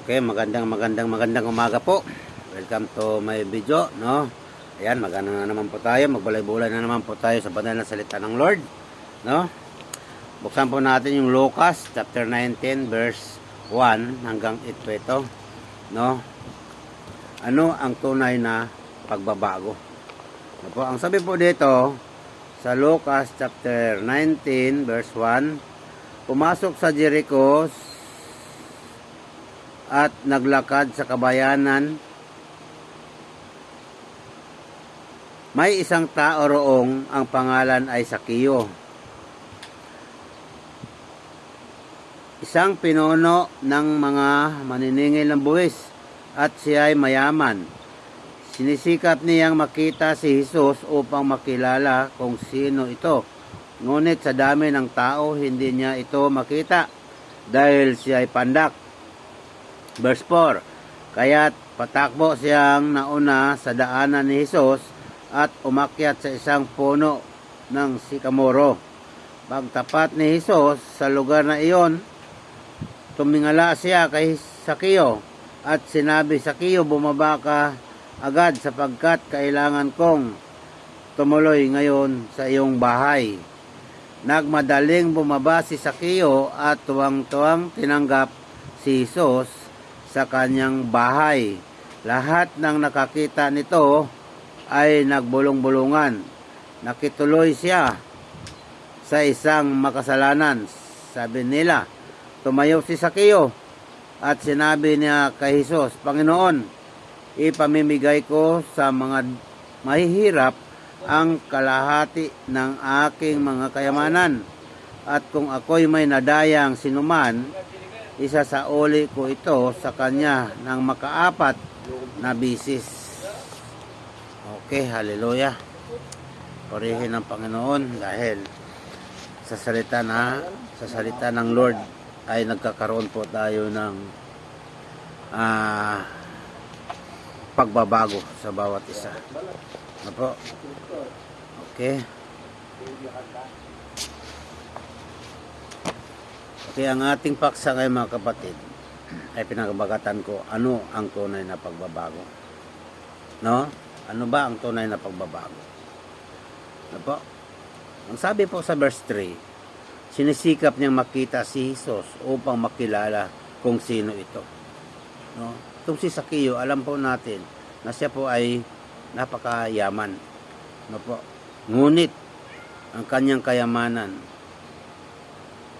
Okay, magandang magandang magandang umaga po. Welcome to my video, no? Ayan, magana na naman po tayo, magbalay-bulay na naman po tayo sa banal na salita ng Lord, no? Buksan po natin yung Lucas chapter 19 verse 1 hanggang 8 po ito, no? Ano ang tunay na pagbabago? Ano po, ang sabi po dito sa Lucas chapter 19 verse 1, pumasok sa Jericho at naglakad sa kabayanan. May isang tao roong ang pangalan ay Sakiyo. Isang pinuno ng mga maniningil ng buwis at siya ay mayaman. Sinisikap niyang makita si Jesus upang makilala kung sino ito. Ngunit sa dami ng tao, hindi niya ito makita dahil siya ay pandak. Verse 4, Kaya't patakbo siyang nauna sa daanan ni Jesus at umakyat sa isang puno ng sikamoro. Pagtapat ni Jesus sa lugar na iyon, tumingala siya kay Sakiyo at sinabi, Sakiyo, bumaba ka agad sapagkat kailangan kong tumuloy ngayon sa iyong bahay. Nagmadaling bumaba si Sakiyo at tuwang-tuwang tinanggap si Jesus sa kanyang bahay. Lahat ng nakakita nito ay nagbulong-bulungan. Nakituloy siya sa isang makasalanan. Sabi nila, tumayo si Sakiyo at sinabi niya kay Jesus, Panginoon, ipamimigay ko sa mga mahihirap ang kalahati ng aking mga kayamanan. At kung ako'y may nadayang sinuman, isa sa uli ko ito sa kanya ng makaapat na bisis. Okay, hallelujah. Purihin ng Panginoon dahil sa salita na sa salita ng Lord ay nagkakaroon po tayo ng ah, pagbabago sa bawat isa. Ano po? Okay. Okay, ang ating paksa ngayon mga kapatid ay pinagabagatan ko ano ang tunay na pagbabago. No? Ano ba ang tunay na pagbabago? Ano po? Ang sabi po sa verse 3, sinisikap niyang makita si Jesus upang makilala kung sino ito. No? Itong si Sakiyo, alam po natin na siya po ay napakayaman. No po? Ngunit, ang kanyang kayamanan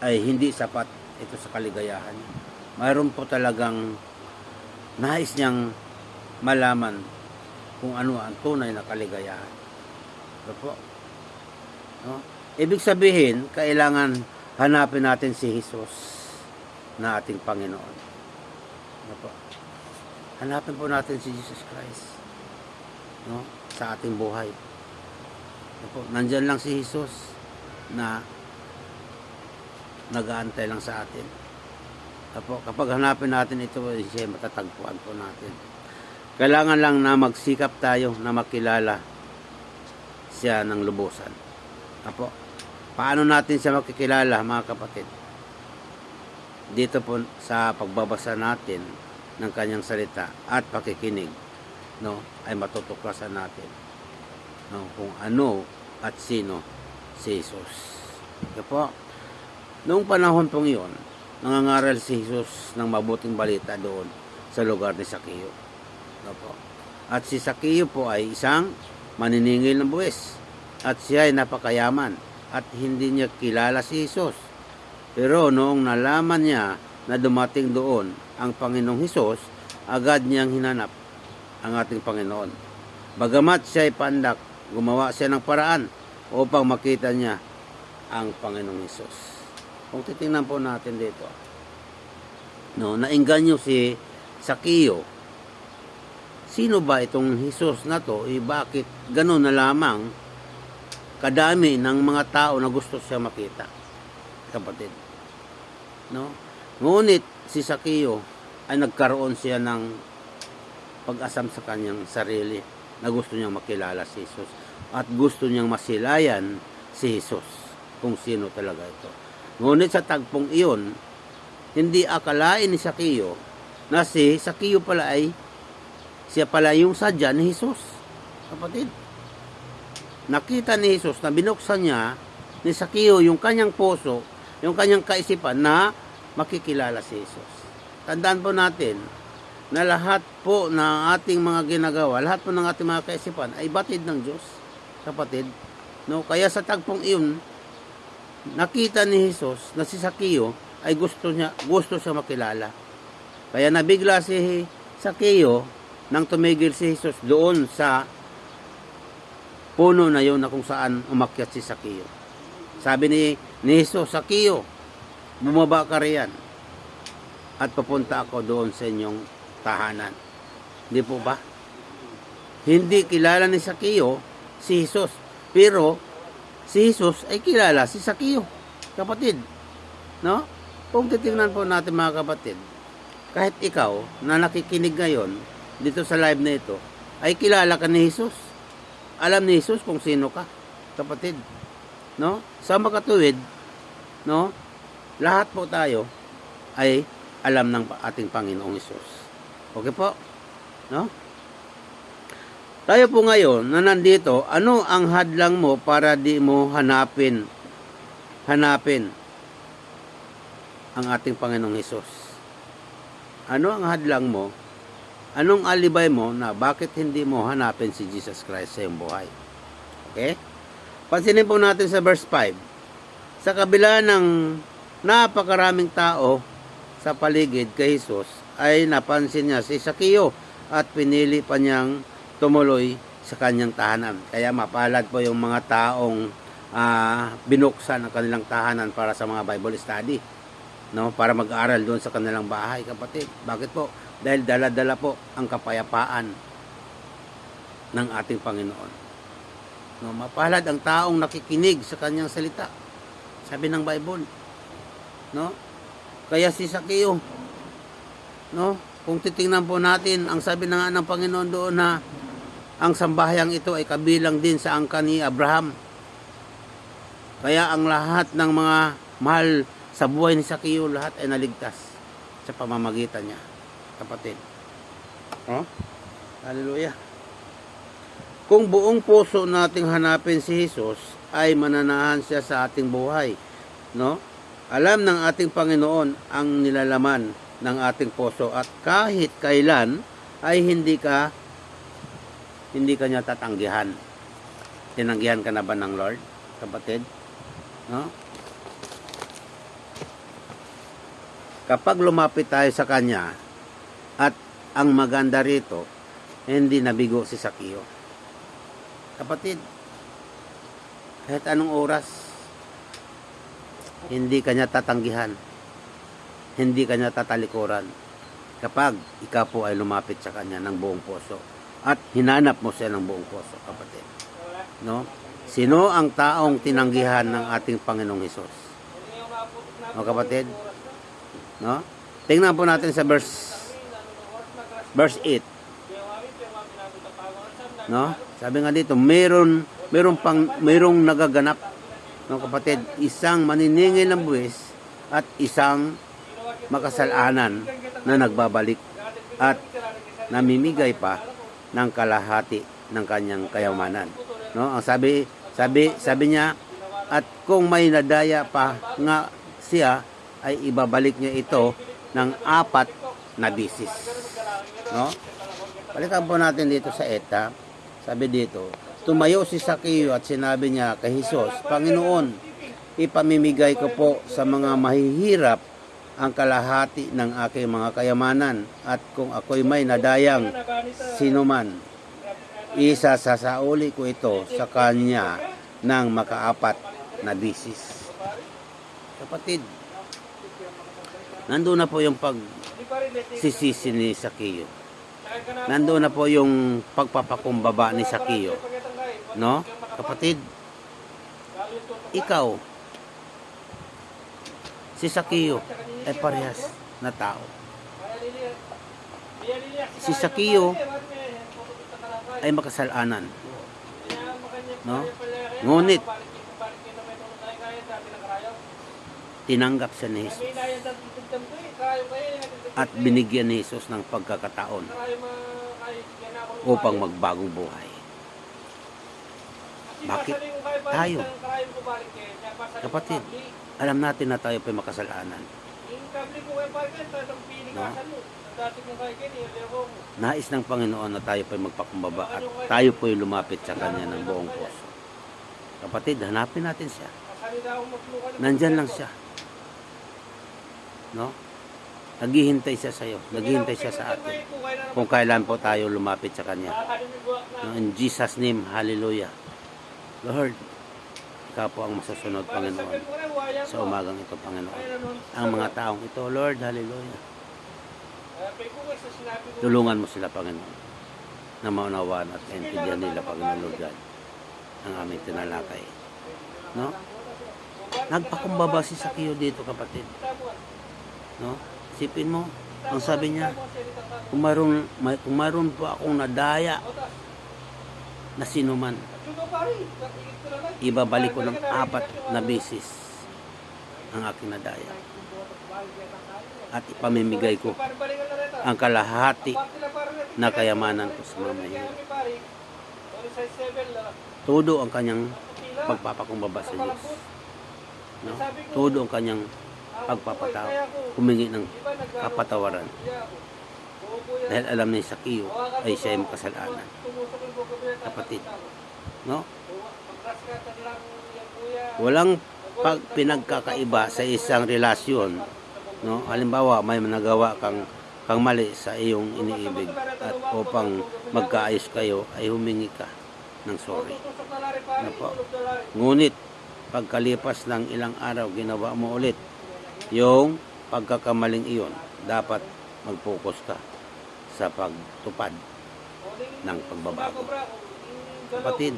ay hindi sapat ito sa kaligayahan. Mayroon po talagang nais niyang malaman kung ano ang tunay na kaligayahan. Ito po. No? Ibig sabihin, kailangan hanapin natin si Jesus na ating Panginoon. Ano po? Hanapin po natin si Jesus Christ no? sa ating buhay. Ano po? Nandyan lang si Jesus na nag-aantay lang sa atin. Apo, kapag hanapin natin ito, eh, siya matatagpuan po natin. Kailangan lang na magsikap tayo na makilala siya ng lubusan. Apo, paano natin siya makikilala mga kapatid? Dito po sa pagbabasa natin ng kanyang salita at pakikinig, no, ay matutuklasan natin no, kung ano at sino si Jesus. Ito po. Noong panahon pong iyon, nangangaral si Jesus ng mabuting balita doon sa lugar ni Sakiyo. Ano po? At si Sakiyo po ay isang maniningil ng buwis. At siya ay napakayaman at hindi niya kilala si Jesus. Pero noong nalaman niya na dumating doon ang Panginoong Hesus, agad niyang hinanap ang ating Panginoon. Bagamat siya ay pandak, gumawa siya ng paraan upang makita niya ang Panginoong Hesus. Kung titingnan po natin dito, no, nainganyo si Sakiyo. Sino ba itong Jesus na to? Eh, bakit ganun na lamang kadami ng mga tao na gusto siya makita? Kapatid. No? Ngunit si Sakiyo ay nagkaroon siya ng pag-asam sa kanyang sarili na gusto niyang makilala si Jesus at gusto niyang masilayan si Jesus kung sino talaga ito. Ngunit sa tagpong iyon, hindi akalain ni Sakiyo na si Sakio pala ay siya pala yung sadya ni Jesus. Kapatid, nakita ni Jesus na binuksan niya ni Sakio yung kanyang puso, yung kanyang kaisipan na makikilala si Jesus. Tandaan po natin na lahat po ng ating mga ginagawa, lahat po ng ating mga kaisipan ay batid ng Diyos, kapatid. No? Kaya sa tagpong iyon, nakita ni Jesus na si Sakio ay gusto niya gusto siya makilala. Kaya nabigla si Sakio nang tumigil si Jesus doon sa puno na yun na kung saan umakyat si Sakio. Sabi ni, ni Jesus, Sakio, bumaba ka riyan at papunta ako doon sa inyong tahanan. Hindi po ba? Hindi kilala ni Sakio si Jesus. Pero si Jesus ay kilala si Sakio. Kapatid. No? Kung titingnan po natin mga kapatid, kahit ikaw na nakikinig ngayon dito sa live na ito, ay kilala ka ni Jesus. Alam ni Jesus kung sino ka, kapatid. No? Sa makatuwid, no? Lahat po tayo ay alam ng ating Panginoong Jesus. Okay po? No? Tayo po ngayon na nandito, ano ang hadlang mo para di mo hanapin hanapin ang ating Panginoong Hesus? Ano ang hadlang mo? Anong alibay mo na bakit hindi mo hanapin si Jesus Christ sa iyong buhay? Okay? Pansinin po natin sa verse 5. Sa kabila ng napakaraming tao sa paligid kay Jesus, ay napansin niya si Sakio at pinili pa niyang tumuloy sa kanyang tahanan. Kaya mapalad po yung mga taong ah, binuksan ang kanilang tahanan para sa mga Bible study. No, para mag-aral doon sa kanilang bahay, kapatid. Bakit po? Dahil dala-dala po ang kapayapaan ng ating Panginoon. No, mapalad ang taong nakikinig sa kanyang salita. Sabi ng Bible. No? Kaya si Sakeo, no? Kung titingnan po natin, ang sabi na nga ng Panginoon doon na ang sambahayang ito ay kabilang din sa angka ni Abraham. Kaya ang lahat ng mga mahal sa buhay ni Sakeo, lahat ay naligtas sa pamamagitan niya. Kapatid. Oh? Hallelujah. Kung buong puso nating hanapin si Jesus, ay mananahan siya sa ating buhay. No? Alam ng ating Panginoon ang nilalaman ng ating puso at kahit kailan ay hindi ka hindi ka niya tatanggihan. Tinanggihan ka na ba ng Lord, kapatid? No? Kapag lumapit tayo sa Kanya, at ang maganda rito, hindi nabigo si Sakio. Kapatid, kahit anong oras, hindi kanya tatanggihan. Hindi kanya tatalikuran. Kapag ikaw po ay lumapit sa kanya ng buong puso at hinanap mo siya ng buong puso, kapatid. No? Sino ang taong tinanggihan ng ating Panginoong Hesus? O kapatid? No? Tingnan po natin sa verse verse 8. No? Sabi nga dito, meron meron pang merong nagaganap no kapatid, isang maniningil ng buwis at isang makasalanan na nagbabalik at namimigay pa ng kalahati ng kanyang kayamanan. No? Ang sabi sabi sabi niya at kung may nadaya pa nga siya ay ibabalik niya ito ng apat na bisis. No? Balikan po natin dito sa ETA. Sabi dito, tumayo si Sakeo at sinabi niya kay Jesus, Panginoon, ipamimigay ko po sa mga mahihirap ang kalahati ng aking mga kayamanan at kung ako'y may nadayang sinuman, isa sasauli ko ito sa kanya ng makaapat na bisis. Kapatid, nandun na po yung pag sisisi ni Sakio. Nandoon na po yung pagpapakumbaba ni Sakio. No? Kapatid, ikaw, si Sakio ay parehas na tao. Si Sakio ay makasalanan. No? Ngunit, tinanggap siya ni Jesus. at binigyan ni Jesus ng pagkakataon upang magbagong buhay. Bakit tayo? Kapatid, alam natin na tayo pa makasalanan. No? Nais ng Panginoon na tayo pa magpakumbaba at tayo po lumapit sa Kanya ng buong puso. Kapatid, hanapin natin siya. Nandyan lang siya. No? Naghihintay siya sa iyo. Naghihintay siya sa atin. Kung kailan po tayo lumapit sa Kanya. No, in Jesus' name, hallelujah. Lord, po ang masusunod, Panginoon, sa umagang ito, Panginoon. Ang mga taong ito, Lord, hallelujah. Tulungan mo sila, Panginoon, na maunawaan at maintindihan nila, Panginoon, Lord God, ang aming tinalakay. No? Nagpakumbaba si Sakio dito, kapatid. No? Sipin mo, ang sabi niya, kung mayroon, may, kung mayroon po akong nadaya na sinuman, ibabalik ko ng apat na beses ang aking nadaya. At ipamimigay ko ang kalahati na kayamanan ko sa mga mahirap. Todo ang kanyang pagpapakumbaba sa Diyos. No? Todo ang kanyang pagpapatawad. Humingi ng kapatawaran. Dahil alam ni Sakiyo ay siya ay makasalanan. Kapatid. No? Walang pag pinagkakaiba sa isang relasyon. No? Halimbawa, may nagawa kang kang mali sa iyong iniibig at upang magkaayos kayo ay humingi ka ng sorry. Ano po? Ngunit pagkalipas ng ilang araw ginawa mo ulit yung pagkakamaling iyon dapat mag-focus ka sa pagtupad ng pagbabago. Kapatid,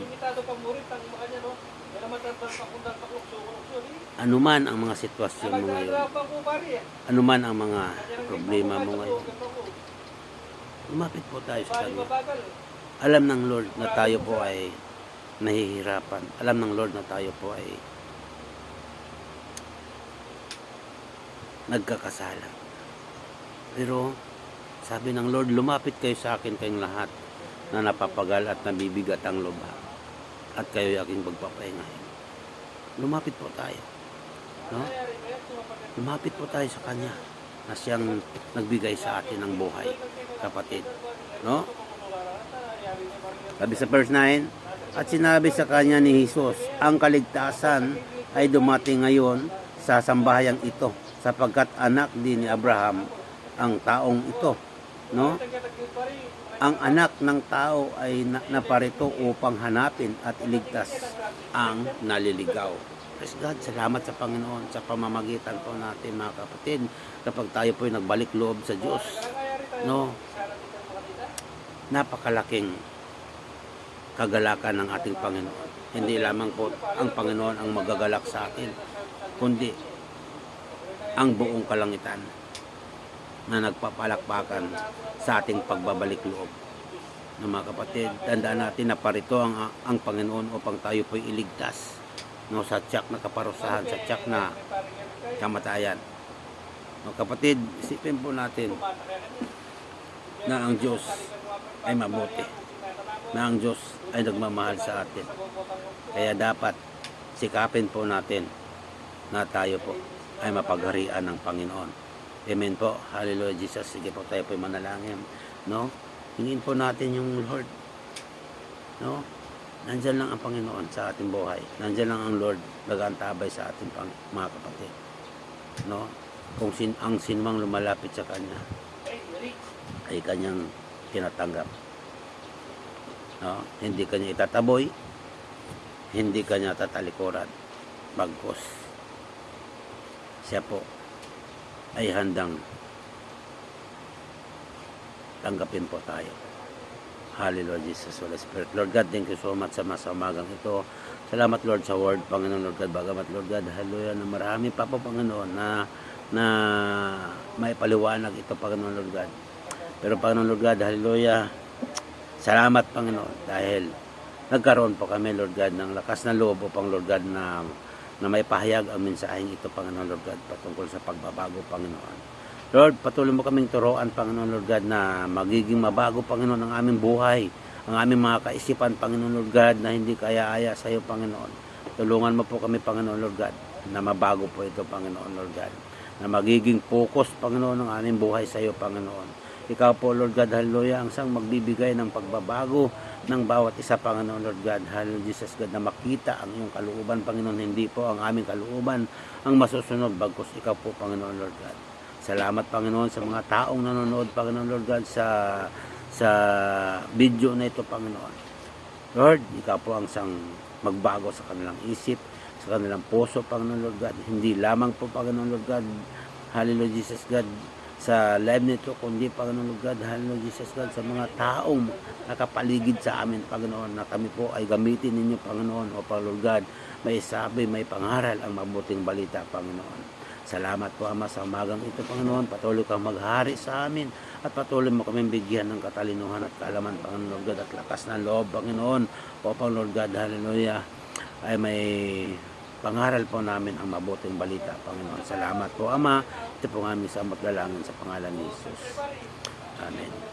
anuman ang mga sitwasyon mo ngayon, anuman ang mga problema mo ngayon, lumapit po tayo sa Kanya. Alam ng Lord na tayo po ay nahihirapan. Alam ng Lord na tayo po ay nagkakasala. Pero sabi ng Lord, lumapit kayo sa akin kayong lahat na napapagal at nabibigat ang lubha at kayo aking pagpapahingahin. Lumapit po tayo. No? Lumapit po tayo sa Kanya na siyang nagbigay sa atin ng buhay, kapatid. No? Sabi sa verse 9, at sinabi sa kanya ni Jesus, ang kaligtasan ay dumating ngayon sa sambahayang ito, sapagkat anak din ni Abraham ang taong ito. No? Ang anak ng tao ay na- naparito upang hanapin at iligtas ang naliligaw. Praise God, salamat sa Panginoon sa pamamagitan po natin mga kapatid kapag tayo po ay nagbalik loob sa Diyos. No? Napakalaking kagalakan ng ating Panginoon. Hindi lamang po ang Panginoon ang magagalak sa atin, kundi ang buong kalangitan na nagpapalakpakan sa ating pagbabalik loob. Na mga kapatid, tandaan natin na parito ang, ang Panginoon upang tayo po'y iligtas no, sa tiyak na kaparusahan, sa tiyak na kamatayan. No, kapatid, isipin po natin na ang Diyos ay mabuti. Na ang Diyos ay nagmamahal sa atin. Kaya dapat sikapin po natin na tayo po ay mapagharian ng Panginoon. Amen po. Hallelujah Jesus. Sige po tayo po manalangin. No? Hingin po natin yung Lord. No? Nandyan lang ang Panginoon sa ating buhay. Nandyan lang ang Lord nagantabay sa ating pang, mga kapatid. No? Kung sin, ang sinmang lumalapit sa Kanya ay Kanyang tinatanggap. No? Hindi Kanya itataboy. Hindi Kanya tatalikuran. Bagkos. Siya po ay handang tanggapin po tayo. Hallelujah, Jesus, Holy Spirit. Lord God, thank you so much sa mga umagang ito. Salamat, Lord, sa word, Panginoon, Lord God, bagamat, Lord God, hallelujah, na marami pa po, Panginoon, na, na may paliwanag ito, Panginoon, Lord God. Pero, Panginoon, Lord God, hallelujah, salamat, Panginoon, dahil nagkaroon po kami, Lord God, ng lakas na loob upang, Lord God, na, na may pahayag ang mensaheng ito, Panginoon, Lord God, patungkol sa pagbabago, Panginoon. Lord, patuloy mo kaming turuan, Panginoon Lord God, na magiging mabago, Panginoon, ang aming buhay, ang aming mga kaisipan, Panginoon Lord God, na hindi kaya-aya sa iyo, Panginoon. Tulungan mo po kami, Panginoon Lord God, na mabago po ito, Panginoon Lord God, na magiging focus, Panginoon, ng aming buhay sa iyo, Panginoon. Ikaw po, Lord God, hallelujah, ang sang magbibigay ng pagbabago ng bawat isa, Panginoon, Lord God, hallelujah, Jesus God, na makita ang iyong kalooban, Panginoon, hindi po ang aming kalooban ang masusunod, bagkus ikaw po, Panginoon, Lord God. Salamat, Panginoon, sa mga taong nanonood, Panginoon, Lord God, sa sa video na ito, Panginoon. Lord, ikaw po ang sang magbago sa kanilang isip, sa kanilang puso, Panginoon, Lord God. Hindi lamang po, Panginoon, Lord God, hallelujah, Jesus God, sa live nito, kundi, Panginoon, God, hallelujah, Jesus God, sa mga taong nakapaligid sa amin, Panginoon, na kami po ay gamitin ninyo, Panginoon, o Lord God, may sabi, may pangaral ang mabuting balita, Panginoon. Salamat po, Ama, sa umagang ito, Panginoon. Patuloy kang maghari sa amin at patuloy mo kami bigyan ng katalinuhan at kaalaman, Panginoon God, at lakas ng loob, Panginoon. O, Pang Lord God, hallelujah, ay may pangaral po namin ang mabuting balita, Panginoon. Salamat po, Ama. Ito po ang aming samot dalangin sa pangalan ni Jesus. Amen.